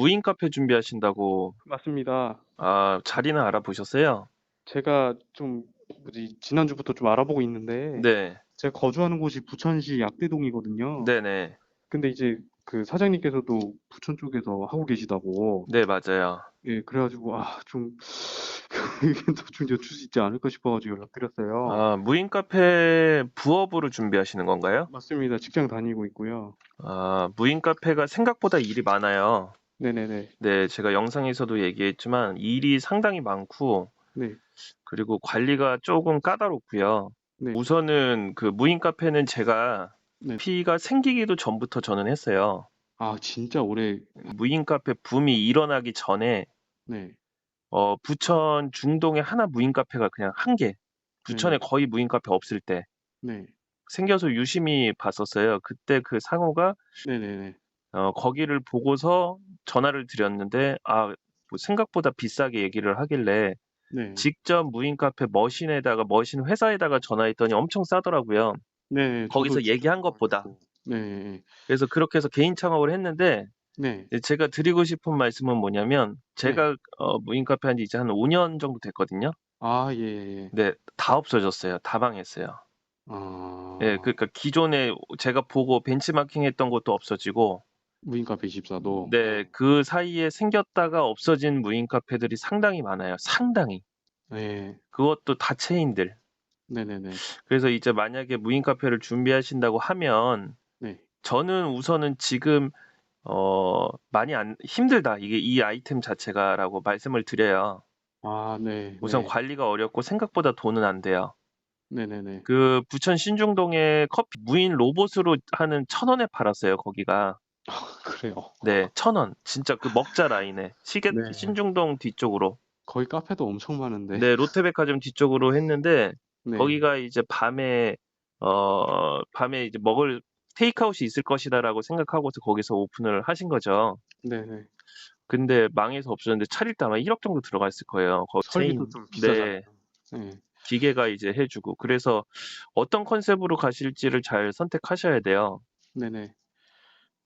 무인 카페 준비하신다고 맞습니다. 아, 자리는 알아보셨어요? 제가 좀 뭐지 지난주부터 좀 알아보고 있는데 네. 제가 거주하는 곳이 부천시 약대동이거든요. 네네. 근데 이제 그 사장님께서도 부천 쪽에서 하고 계시다고 네, 맞아요. 예 그래가지고 아 좀 의견도 좀 여쭐 수 있지 않을까 싶어가지고 연락드렸어요. 아, 무인 카페 부업으로 준비하시는 건가요? 맞습니다. 직장 다니고 있고요. 아, 무인 카페가 생각보다 일이 많아요. 네네네. 네, 제가 영상에서도 얘기했지만 일이 상당히 많고 네. 그리고 관리가 조금 까다롭고요. 네. 우선은 그 무인 카페는 제가 네. 피가 생기기도 전부터 저는 했어요. 아 진짜 올해 무인 카페 붐이 일어나기 전에 네. 어, 부천 중동에 하나 무인 카페가 그냥 한 개. 부천에 거의 무인 카페 없을 때 네. 생겨서 유심히 봤었어요. 그때 그 상호가 네네네. 어, 거기를 보고서 전화를 드렸는데 아, 뭐 생각보다 비싸게 얘기를 하길래 네. 직접 무인 카페 머신에다가 머신 회사에다가 전화했더니 엄청 싸더라고요. 네. 거기서 얘기한 것보다. 알았고. 네. 그래서 그렇게 해서 개인 창업을 했는데 네. 제가 드리고 싶은 말씀은 뭐냐면 제가 어, 무인 카페 한 지 이제 한 5년 정도 됐거든요. 아, 예, 예. 네, 다 없어졌어요. 다 망했어요. 아, 예, 그러니까 기존에 제가 보고 벤치마킹 했던 것도 없어지고 무인 카페 24도. 네, 그 사이에 생겼다가 없어진 무인 카페들이 상당히 많아요. 상당히. 네. 그것도 다 체인들. 네네네. 그래서 이제 만약에 무인 카페를 준비하신다고 하면 네. 저는 우선은 지금 어 많이 안 힘들다. 이게 이 아이템 자체가라고 말씀을 드려요. 아, 네. 우선 네. 관리가 어렵고 생각보다 돈은 안 돼요. 네네네. 그 부천 신중동에 커피 무인 로봇으로 하는 천 원에 팔았어요. 거기가. 그래요. 네, 천 원. 진짜 그 먹자 라인에 시계 네. 신중동 뒤쪽으로. 거기 카페도 엄청 많은데. 네, 롯데백화점 뒤쪽으로 했는데 네. 거기가 이제 밤에 어 밤에 이제 먹을 테이크아웃이 있을 것이다라고 생각하고서 거기서 오픈을 하신 거죠. 네네. 근데 망해서 없어졌는데 차릴 때 아마 1억 정도 들어갔을 거예요. 거기 설비도 체인- 좀 비싸잖아요. 네, 네. 기계가 이제 해주고 그래서 어떤 컨셉으로 가실지를 잘 선택하셔야 돼요. 네네.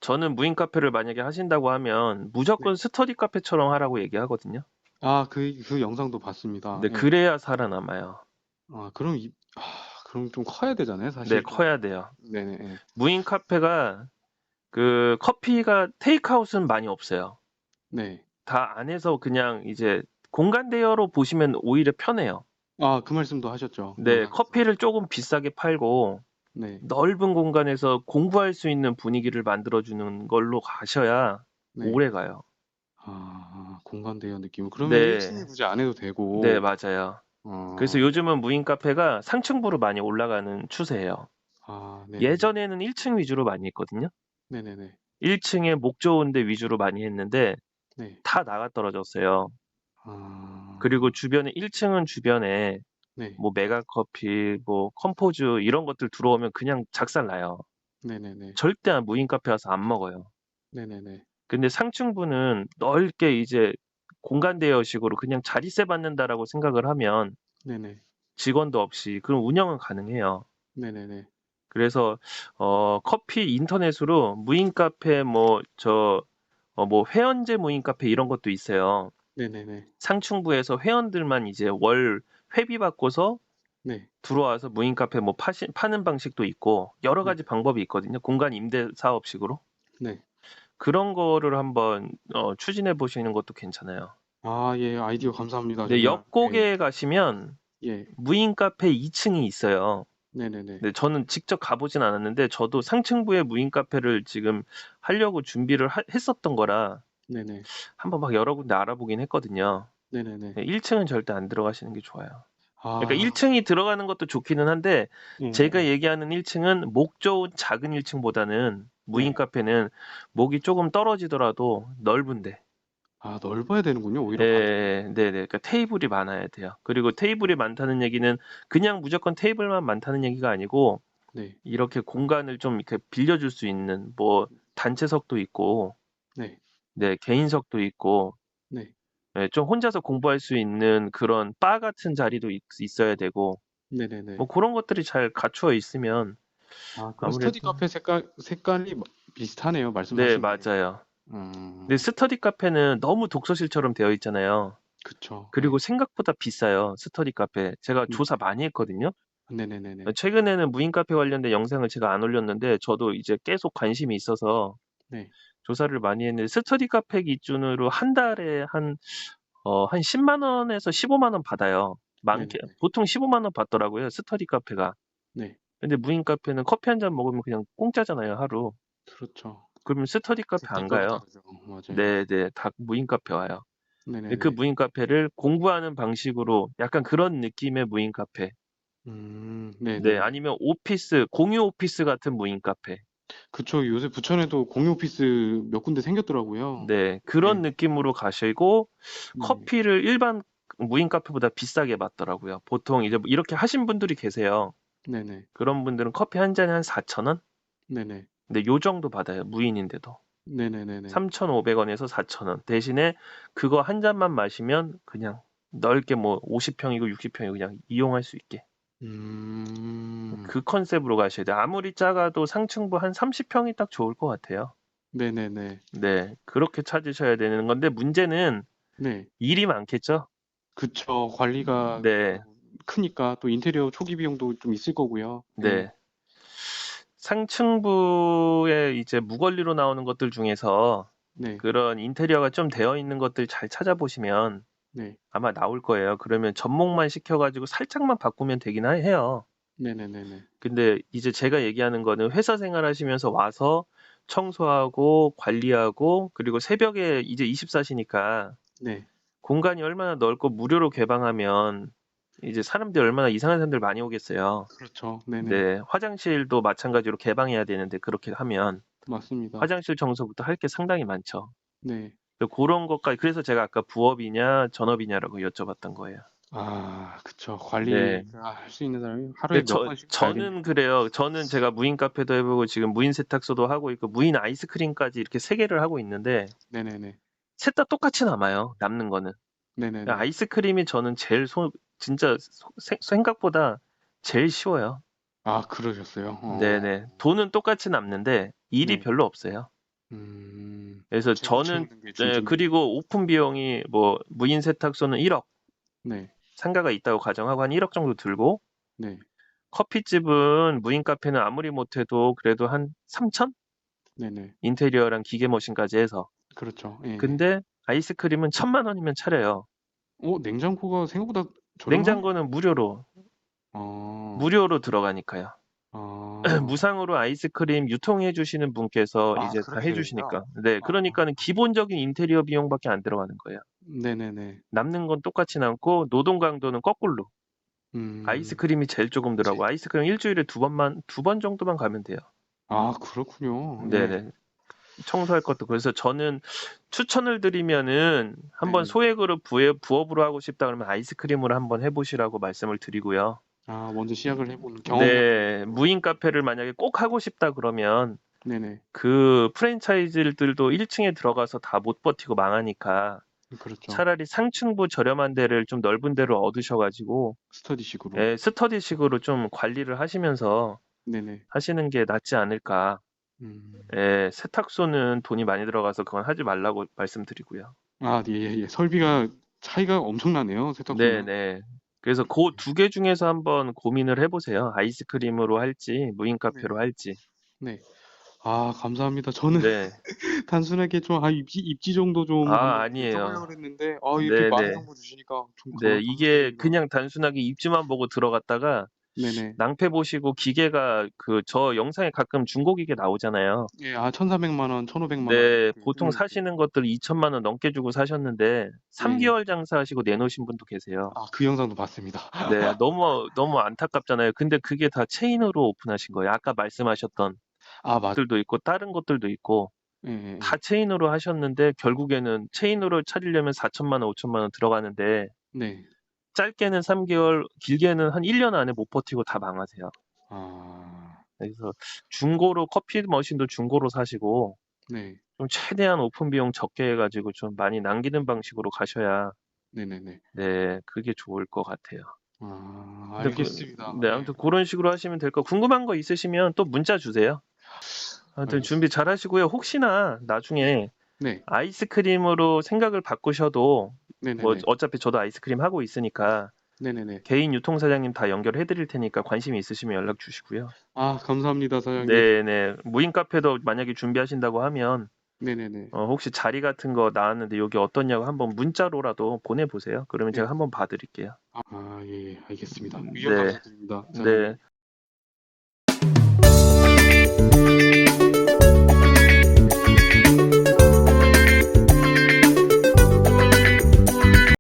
저는 무인 카페를 만약에 하신다고 하면 무조건 스터디 카페처럼 하라고 얘기하거든요. 아, 그, 그 영상도 봤습니다. 근데 네. 그래야 살아남아요. 아, 그럼 이, 아, 그럼 좀 커야 되잖아요, 사실. 네, 커야 돼요. 네네. 네. 무인 카페가 그 커피가 테이크아웃은 많이 없어요. 네. 다 안에서 그냥 이제 공간 대여로 보시면 오히려 편해요. 아, 그 말씀도 하셨죠. 네, 영상에서. 커피를 조금 비싸게 팔고 네. 넓은 공간에서 공부할 수 있는 분위기를 만들어주는 걸로 가셔야 네. 오래 가요. 아, 공간 대여 느낌. 그러면 네. 1층에 굳이 안 해도 되고. 네, 맞아요. 어, 그래서 요즘은 무인 카페가 상층부로 많이 올라가는 추세예요. 아, 네. 예전에는 1층 위주로 많이 했거든요. 네네네. 1층에 1층에 목 좋은 데 위주로 많이 했는데 네. 다 나가 떨어졌어요. 아, 그리고 주변에 1층은 주변에 네. 뭐 메가커피, 뭐 컴포즈 이런 것들 들어오면 그냥 작살 나요. 네네네. 절대 무인 카페 와서 안 먹어요. 네네네. 근데 상층부는 넓게 이제 공간 대여식으로 그냥 자리세 받는다라고 생각을 하면 네네. 직원도 없이 그럼 운영은 가능해요. 네네네. 그래서 어 커피 인터넷으로 무인 카페 뭐저어뭐 회원제 무인 카페 이런 것도 있어요. 네네네. 상층부에서 회원들만 이제 월 회비 받고서 네. 들어와서 무인 카페 뭐 파시, 파는 방식도 있고 여러 네. 가지 방법이 있거든요. 공간 임대 사업식으로. 네. 그런 거를 한번 어, 추진해 보시는 것도 괜찮아요. 아, 예, 아이디어 감사합니다. 근데 정말. 옆곡에 가시면 예. 예. 무인 카페 2층이 있어요. 네네네. 근데 저는 직접 가보진 않았는데 저도 상층부에 무인 카페를 지금 하려고 준비를 하- 했었던 거라 네네. 한번 막 여러 군데 알아보긴 했거든요. 네네네. 1층은 절대 안 들어가시는 게 좋아요. 아, 그러니까 1층이 들어가는 것도 좋기는 한데 예. 제가 얘기하는 1층은 목 좋은 작은 1층보다는 무인 네. 카페는 목이 조금 떨어지더라도 넓은데. 아, 넓어야 되는군요, 오히려. 네, 네, 네. 그러니까 테이블이 많아야 돼요. 그리고 테이블이 많다는 얘기는 그냥 무조건 테이블만 많다는 얘기가 아니고 네. 이렇게 공간을 좀 이렇게 빌려줄 수 있는 뭐 단체석도 있고, 네. 네, 개인석도 있고, 네. 네, 좀 혼자서 공부할 수 있는 그런 바 같은 자리도 있, 있어야 되고, 네네네. 뭐 그런 것들이 잘 갖추어 있으면 아, 그럼 스터디 아무래도- 카페 색깔 색깔이 뭐 비슷하네요, 네, 말씀하신 게. 맞아요. 음, 근데 스터디 카페는 너무 독서실처럼 되어 있잖아요. 그쵸. 그리고 생각보다 비싸요. 스터디 카페. 제가 음. 조사 많이 했거든요. 네네네네. 최근에는 무인 카페 관련된 영상을 제가 안 올렸는데 저도 이제 계속 관심이 있어서 네. 조사를 많이 했는데 스터디 카페 기준으로 한 달에 한, 어, 한 10만 원에서 15만 원 받아요. 많게, 네네네. 보통 15만 원 받더라고요. 스터디 카페가. 네. 근데 무인 카페는 커피 한 잔 먹으면 그냥 공짜잖아요, 하루. 그렇죠. 그러면 스터디 카페 안 가요. 네, 네, 다 무인 카페 와요. 네네네. 근데 그 무인 카페를 공부하는 방식으로 약간 그런 느낌의 무인 카페. 음, 네네. 네, 아니면 오피스, 공유 오피스 같은 무인 카페. 그쵸. 요새 부천에도 공유 오피스 몇 군데 생겼더라고요. 네, 그런 네. 느낌으로 가시고 네. 커피를 일반 무인 카페보다 비싸게 받더라고요. 보통 이제 뭐 이렇게 하신 분들이 계세요. 네네. 그런 분들은 커피 한 잔에 한 4,000원? 네네. 근데 요 정도 받아요. 무인인데도. 네네네네. 3,500원에서 4,000원. 대신에 그거 한 잔만 마시면 그냥 넓게 뭐 50평이고 60평이고 그냥 이용할 수 있게. 음, 그 컨셉으로 가셔야 돼요. 아무리 작아도 상층부 한 30평이 딱 좋을 것 같아요. 네네네. 네, 그렇게 찾으셔야 되는 건데 문제는 네. 일이 많겠죠? 그쵸. 관리가 네, 크니까 또 인테리어 초기 비용도 좀 있을 거고요. 네. 상층부에 이제 무권리로 나오는 것들 중에서 네. 그런 인테리어가 좀 되어 있는 것들 잘 찾아보시면 네. 아마 나올 거예요. 그러면 접목만 시켜 가지고 살짝만 바꾸면 되긴 하- 해요. 네네네네. 근데 이제 제가 얘기하는 거는 회사 생활 하시면서 와서 청소하고 관리하고 그리고 새벽에 이제 24시니까 네. 공간이 얼마나 넓고 무료로 개방하면 이제 사람들이 얼마나 이상한 사람들 많이 오겠어요. 그렇죠. 네네. 네, 화장실도 마찬가지로 개방해야 되는데 그렇게 하면 맞습니다. 화장실 청소부터 할 게 상당히 많죠. 네. 그런 것까지 그래서 제가 아까 부업이냐 전업이냐라고 여쭤봤던 거예요. 아, 그쵸. 네. 관리가 할수 있는 사람이 하루에 몇 저, 번씩. 저는 그래요. 저는 제가 무인 카페도 해보고 지금 무인 세탁소도 하고 있고 무인 아이스크림까지 이렇게 세 개를 하고 있는데 네네네. 셋 다 똑같이 남아요. 남는 거는. 네네네. 아이스크림이 저는 제일 소, 진짜 소- 생- 생각보다 제일 쉬워요. 아, 그러셨어요? 어. 네네. 돈은 똑같이 남는데 일이 네. 별로 없어요. 음, 그래서 저는 네. 그리고 오픈 비용이 뭐 무인 세탁소는 1억 네. 상가가 있다고 가정하고 한 1억 정도 들고 네. 커피집은 무인 카페는 아무리 못해도 그래도 한 3천? 네네. 인테리어랑 기계 머신까지 해서. 그렇죠. 예. 근데 아이스크림은 천만 원이면 차려요. 어, 냉장고가 생각보다 저렴하네. 냉장고는 무료로 어. 무료로 들어가니까요. 아. 무상으로 아이스크림 유통해 주시는 분께서 아, 이제 다 그렇게 해주시니까. 네, 아. 그러니까는 기본적인 인테리어 비용밖에 안 들어가는 거예요. 네네네. 남는 건 똑같이 남고 노동 강도는 거꾸로. 음. 아이스크림이 제일 조금 들어가고 아이스크림 일주일에 두 번만 두 번 정도만 가면 돼요. 아, 그렇군요. 네네. 청소할 것도 그래서 저는 추천을 드리면은 한번 네네. 소액으로 부에, 부업으로 하고 싶다 그러면 아이스크림으로 한번 해보시라고 말씀을 드리고요. 아, 먼저 시작을 해보는 경험. 네, 무인 카페를 만약에 꼭 하고 싶다 그러면 네네. 그 프랜차이즈들도 1층에 들어가서 다 못 버티고 망하니까 그렇죠. 차라리 상층부 저렴한 데를 좀 넓은 데로 얻으셔가지고 스터디식으로. 예, 스터디식으로 좀 관리를 하시면서 네네. 하시는 게 낫지 않을까. 음. 예, 세탁소는 돈이 많이 들어가서 그건 하지 말라고 말씀드리고요. 아, 예, 예, 예. 설비가 차이가 엄청나네요, 세탁소는. 네네. 그래서 그 두 개 중에서 한번 고민을 해보세요. 아이스크림으로 할지, 무인 카페로 네. 할지. 네. 아, 감사합니다. 저는 네. 단순하게 좀, 아, 입지, 입지 정도 좀 아, 한번 아니에요. 그랬는데, 아, 이렇게 네, 많은 네. 정보 주시니까 좀 네, 감- 이게. 그냥 단순하게 입지만 보고 들어갔다가 네네. 낭패 보시고 기계가 그 저 영상에 가끔 중고 기계 나오잖아요. 예, 아, 1,400만 원, 1,500만 원. 네, 보통 해놓을게요. 사시는 것들 2천만 원 넘게 주고 사셨는데 3개월 장사하시고 내놓으신 분도 계세요. 아, 그 영상도 봤습니다. 네, 너무 너무 안타깝잖아요. 근데 그게 다 체인으로 오픈하신 거예요. 아까 말씀하셨던 아, 맞, 것들도 있고 다른 것들도 있고 예, 예, 예. 다 체인으로 하셨는데 결국에는 체인으로 차리려면 4천만 원, 5천만 원 들어가는데 네. 짧게는 3개월, 길게는 한 1년 안에 못 버티고 다 망하세요. 아, 그래서 중고로 커피 머신도 중고로 사시고 네. 좀 최대한 오픈 비용 적게 해가지고 좀 많이 남기는 방식으로 가셔야 네네네. 네 그게 좋을 것 같아요. 아, 그- 알겠습니다. 네 아무튼 그런 식으로 하시면 될 거. 궁금한 거 있으시면 또 문자 주세요. 아무튼 알겠습니다. 준비 잘 하시고요. 혹시나 나중에 네. 아이스크림으로 생각을 바꾸셔도 네네네. 뭐 어차피 저도 아이스크림 하고 있으니까 네네네. 개인 유통 사장님 다 연결해 드릴 테니까 관심이 있으시면 연락 주시고요. 아, 감사합니다, 사장님. 네네. 무인 카페도 만약에 준비하신다고 하면 네네네. 어, 혹시 자리 같은 거 나왔는데 여기 어떻냐고 한번 문자로라도 보내 보세요. 그러면 네. 제가 한번 봐드릴게요. 아, 예, 예, 알겠습니다. 네. 의견 감사드립니다. 사장님. 네.